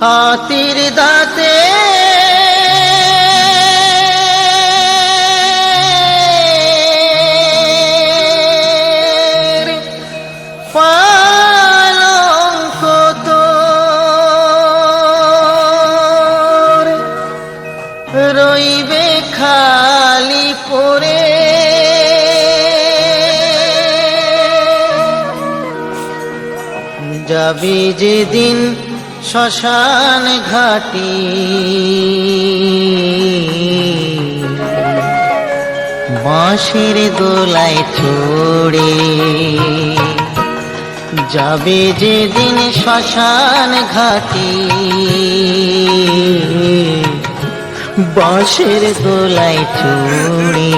হাতির দাঁতে। রইবে খালি পড়ে। যাবি যেদিন শ্মশান ঘাটি। বাঁশের দোলায় চড়ে যাবে যেদিন শ্মশান ঘাটি। বাঁশের দোলায় চড়ে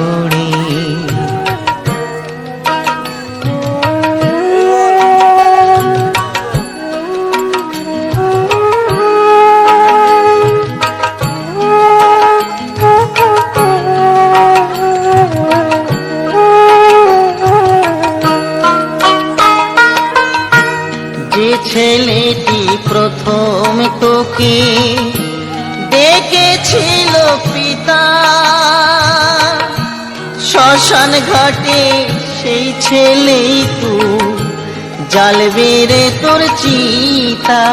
তোকে ডেকেছিল পিতা? শ্মশান ঘাটে সেই ছেলেই তু জ্বালবে রে তোর চিতা।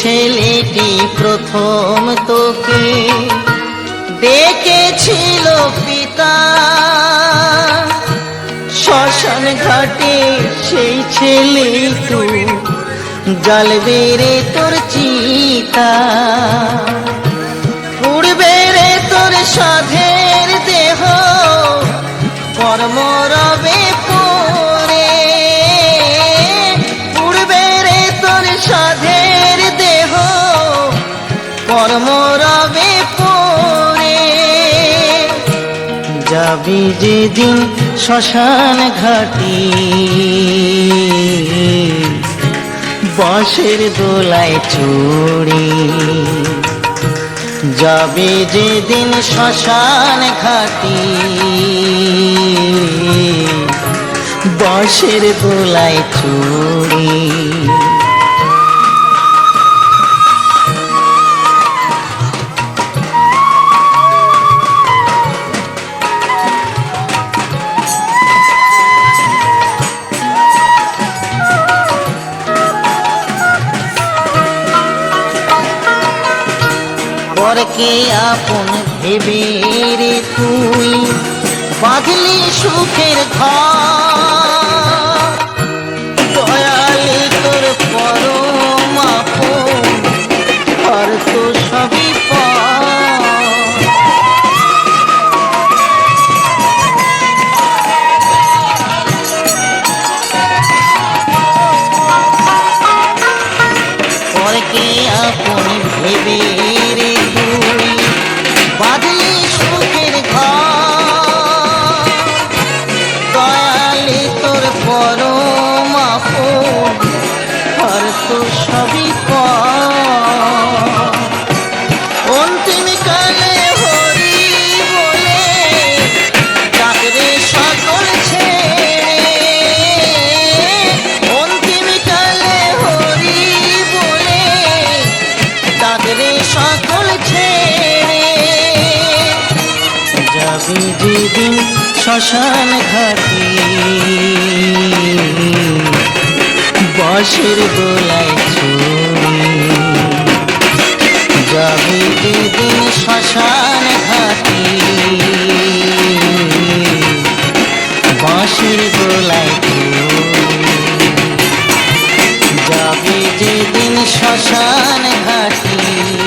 ছেলেটি প্রথম তোকে ডেকেছিল পিতা শ্মশান ঘাটে সেই ছেলে তুই জ্বলবে রে তোর চিতা। উড়বে রে তোর সাধের দেহ কর্ম রবে পরে। উড়বে রে তোর সাধের দেহ কর্ম রবে পরে। যাবি যেদিন শ্মশান ঘাটি। বাঁশের দোলায় চড়ি। যাবে যেদিন শ্মশান ঘাটি। বাঁশের দোলায় চড়ি। পরকে আপন ভেবে রে তুই। বাঁধলি সুখের ঘর যেদিন শ্মশান ঘাটে। বাঁশের গোলায় ছড়ে যাবে শ্মশান ঘাটে। বাঁশের গোলায় যাবে যেদিন শ্মশান ঘাটে।